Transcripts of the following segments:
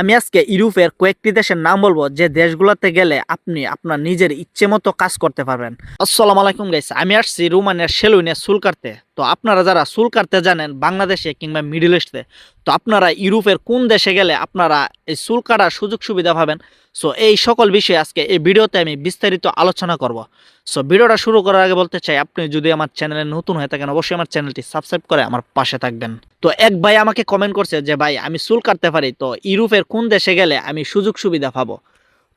আমি আজকে ইউরোপের কয়েকটি দেশের নাম বলব যে দেশগুলোতে গেলে আপনি আপনার নিজের ইচ্ছে মতো কাজ করতে পারবেন। আসসালামু আলাইকুম গাইস আমি আসছি রুমানের সেলুনে চুল কাটতে। তো আপনারা যারা চুল কাটতে জানেন বাংলাদেশে কিংবা মিডল ইস্টে, তো আপনারা ইউরোপের কোন দেশে গেলে আপনারা এই চুল কাটার সুযোগ সুবিধা পাবেন? সো এই সকল বিষয়ে আজকে এই ভিডিওতে আমি বিস্তারিত আলোচনা করব। সো ভিডিওটা শুরু করার আগে বলতে চাই, আপনি যদি আমার চ্যানেলে নতুন হয়ে থাকেন, অবশ্যই আমার চ্যানেলটি সাবস্ক্রাইব করে আমার পাশে থাকবেন। তো এক ভাই আমাকে কমেন্ট করছে যে, ভাই, আমি চুল কাটতে পারি, তো ইউরোপের কোন দেশে গেলে আমি সুযোগ সুবিধা পাবো?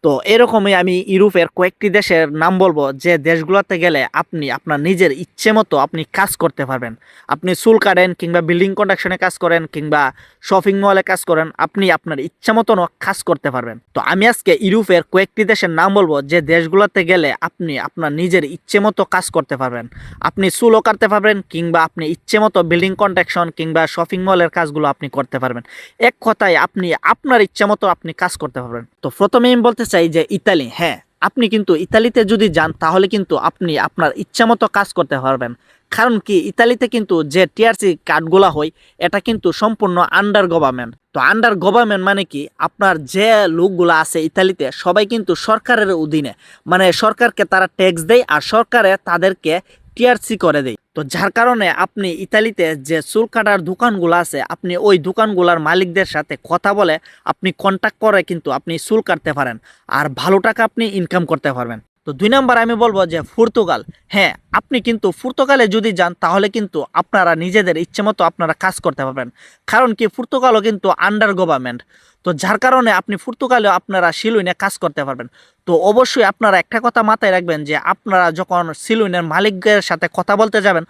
তো এরকমই আমি ইউরোপের কয়েকটি দেশের নাম বলব যে দেশগুলোতে গেলে আপনি আপনার নিজের ইচ্ছে মতো আপনি কাজ করতে পারবেন। আপনি চুল কাটেন কিংবা বিল্ডিং কন্ডাকশনে কাজ করেন কিংবা শপিং মলে কাজ করেন, আপনি আপনার ইচ্ছে মতনও কাজ করতে পারবেন। তো আমি আজকে ইউরোপের কয়েকটি দেশের নাম বলব যে দেশগুলোতে গেলে আপনি আপনার নিজের ইচ্ছে মতো কাজ করতে পারবেন। আপনি চুলও কাটতে পারবেন কিংবা আপনি ইচ্ছে মতো বিল্ডিং কন্ট্রাকশন কিংবা শপিং মলের কাজগুলো আপনি করতে পারবেন। এক কথায় আপনি আপনার ইচ্ছে মতো আপনি কাজ করতে পারবেন। তো প্রথমে আমি বলতে চাই যে ইতালি হ্যাঁ আপনি কিন্তু ইতালিতে যদি যান, তাহলে কিন্তু আপনি আপনার ইচ্ছা মতো কাজ করতে পারবেন। কারণ কি, ইতালিতে কিন্তু যে টিআরসি কার্ডগুলা হয়, এটা কিন্তু সম্পূর্ণ আন্ডার গভর্নমেন্ট তো আন্ডার গভর্নমেন্ট মানে কি, আপনার যে লোকগুলো আছে ইতালিতে, সবাই কিন্তু সরকারের অধীনে। মানে সরকারকে তারা ট্যাক্স দেয়, আর সরকারে তাদেরকে টিআরসি করে দেয় তো যার কারণে আপনি ইতালিতে যে চুল কাটার দোকানগুলো আছে, আপনি ওই দোকানগুলোর মালিকদের সাথে কথা বলে আপনি কন্ট্যাক্ট করে কিন্তু আপনি চুল কাটতে পারেন। আর ভালো টাকা আপনি ইনকাম করতে পারবেন। তো দুই নাম্বার আমি বলব যে পর্তুগাল হ্যাঁ আপনি কিন্তু পর্তুগালে যদি যান, তাহলে কিন্তু আপনারা নিজেদের ইচ্ছে মতো আপনারা কাজ করতে পারবেন। কারণ কি পর্তুগালও কিন্তু আন্ডার গভর্নমেন্ট তো যার কারণে আপনি পর্তুগালেও আপনারা সিলুইনে কাজ করতে পারবেন। তো অবশ্যই আপনারা একটা কথা মাথায় রাখবেন যে আপনারা যখন সিলুইনের মালিকদের সাথে কথা বলতে যাবেন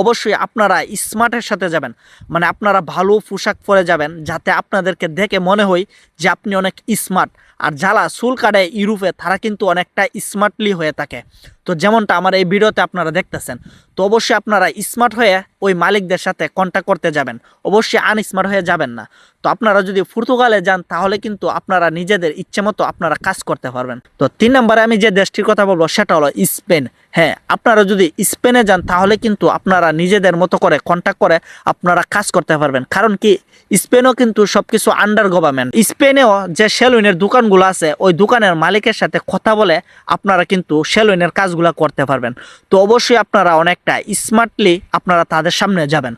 অবশ্যই আপনারা স্মার্টের সাথে যাবেন। মানে আপনারা ভালো পোশাক পরে যাবেন, যাতে আপনাদেরকে দেখে মনে হয় যে আপনি অনেক স্মার্ট। আর যারা চুল কাটে ইউরোপে, তারা কিন্তু অনেকটা স্মার্টলি হয়ে থাকে। তো যেমনটা আমার এই ভিডিওতে আপনারা দেখতেছেন। তো অবশ্যই আপনারা স্মার্ট হয়ে ওই মালিকদের সাথে কন্ট্যাক্ট করতে যাবেন। অবশ্যই আনস্মার্ট হয়ে যাবেন না। তো আপনারা যদি পর্তুগালে যান, তাহলে কিন্তু আপনারা নিজেদের ইচ্ছে মতো আপনারা কাজ করতে পারবেন। তো তিন নম্বরে আমি যে দেশটির কথা বলব, সেটা হলো স্পেন। হ্যাঁ আপনারা যদি স্পেনে যান, তাহলে কিন্তু আপনারা নিজেদের মতো করে কন্ট্যাক্ট করে আপনারা কাজ করতে পারবেন। কারণ কি, স্পেনও কিন্তু সবকিছু আন্ডার গভর্নমেন্ট স্পেনেও যে সেলুইনের দোকানগুলো আছে, ওই দোকানের মালিকের সাথে কথা বলে আপনারা কিন্তু সেলুইনের কাজগুলো করতে পারবেন। তো অবশ্যই আপনারা অনেকটা স্মার্টলি আপনারা তাদের সামনে যাবেন।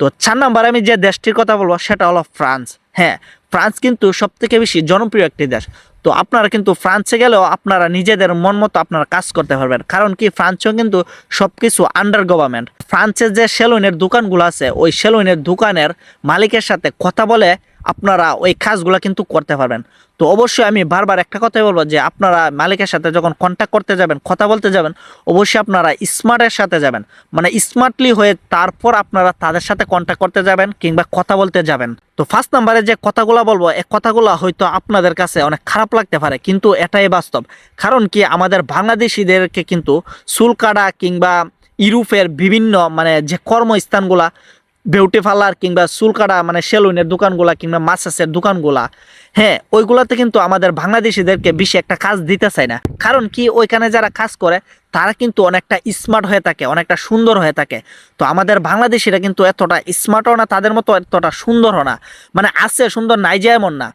তো চার নাম্বার আমি যে দেশটির কথা বলব, সেটা হলো ফ্রান্স। হ্যাঁ ফ্রান্স কিন্তু সব থেকে বেশি জনপ্রিয় একটি দেশ। তো আপনারা কিন্তু ফ্রান্সে গেলেও আপনারা নিজেদের মন মতো আপনারা কাজ করতে পারবেন। কারণ কি, ফ্রান্সেও কিন্তু সব কিছু আন্ডার গভর্নমেন্ট ফ্রান্সের যে সেলুনের দোকানগুলো আছে, ওই সেলুনের দোকানের মালিকের সাথে কথা বলে আপনারা ওই কাজগুলো কিন্তু করতে পারবেন। তো অবশ্যই আমি বারবার একটা কথাই বলব যে আপনারা মালিকের সাথে যখন কন্ট্যাক্ট করতে যাবেন, কথা বলতে যাবেন, অবশ্যই আপনারা স্মার্টের সাথে যাবেন। মানে স্মার্টলি হয়ে তারপর আপনারা তাদের সাথে কন্ট্যাক্ট করতে যাবেন কিংবা কথা বলতে যাবেন। তো ফার্স্ট নাম্বারে যে কথাগুলো বলব, এই কথাগুলো হয়তো আপনাদের কাছে অনেক খারাপ লাগতে পারে, কিন্তু এটাই বাস্তব। কারণ কি আমাদের বাংলাদেশিদেরকে কিন্তু চুল কাটা কিংবা ইউরোপের বিভিন্ন মানে যে কর্মস্থানগুলা বিউটি পার্লার কিংবা চুল কাটা মানে সেলুনের দোকানগুলা কিংবা মাসাসের দোকানগুলা হ্যাঁ ওইগুলাতে কিন্তু আমাদের বাংলাদেশিদেরকে বেশি একটা কাজ দিতে চায় না। কারণ কি, ওইখানে যারা কাজ করে, তারা কিন্তু অনেকটা স্মার্ট হয়ে থাকে, অনেকটা সুন্দর হয়ে থাকে। তো আমাদের বাংলাদেশিরা কিন্তু এতটা স্মার্টও না, তাদের মতো এতটা সুন্দরও না। মানে আছে সুন্দর, নাই যায় এমন না।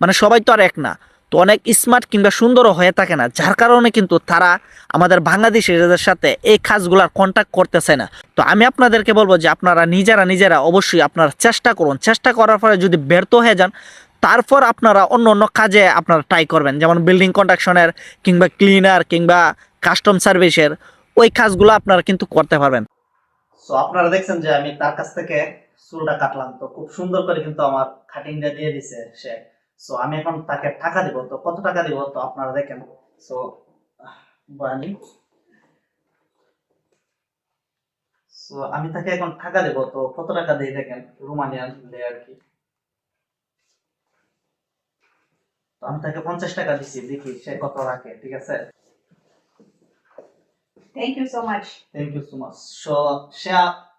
মানে সবাই তো আর এক না। তো অনেক স্মার্ট কিংবা সুন্দরও হয়ে থাকে না। যার কারণে কিন্তু তারা আমাদের বাংলাদেশিদের সাথে এই কাজগুলার কন্ট্যাক্ট করতেছে না। তো আমি আপনাদেরকে বলব যে আপনারা নিজেরা নিজেরা অবশ্যই আপনারা চেষ্টা করুন। চেষ্টা করার পরে যদি ব্যর্থ হয়ে যান, তারপর আপনারা অন্য অন্য কাজে আপনারা ট্রাই করবেন। যেমন বিল্ডিং কন্ট্রাকশনের কিংবা ক্লিনার কিংবা কাস্টম সার্ভিসের ওই কাজগুলো আপনারা কিন্তু করতে পারবেন। সো আপনারা দেখছেন যে আমি তার কাছ থেকে চুলটা কাটলাম। তো খুব সুন্দর করে কিন্তু আমার কাটিংটা দিয়ে দিছে সে। সো আমি এখন তাকে টাকা দিব তো কত টাকা দিব তো আপনারা দেখেন। সো বানি। সো আমি তাকে এখন টাকা দেব তো কত টাকা দিয়ে দেখেন রোমানিয়ান আর কি? তো আমি তাকে পঞ্চাশ টাকা দিচ্ছি দেখি সে কত রাখে ঠিক আছে? Thank you so much thank you so much so সে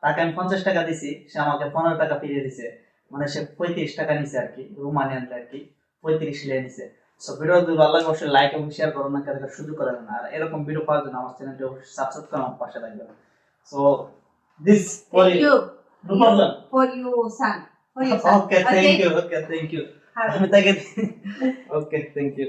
তাকে আমি পঞ্চাশ টাকা দিছি সে আমাকে পনেরো টাকা ফিরিয়ে দিছে। মানে সে পঁয়ত্রিশ টাকা নিছে আর কি রোমানিয়ান আর কি পঁয়ত্রিশ লিয়ে নিছে। সো ভিডিও যদি ভালো লাগে অবশ্যই লাইক এবং শেয়ার করুন না কারণ শুরু করে না। আর এরকম ভিডিও পাওয়ার জন্য আমার চ্যানেলটি অবশ্যই সাবস্ক্রাইব করে আমার পাশে থাকবেন। So this for you you. For you son. Okay thank you okay thank you আমি তাকে ওকে থ্যাংক ইউ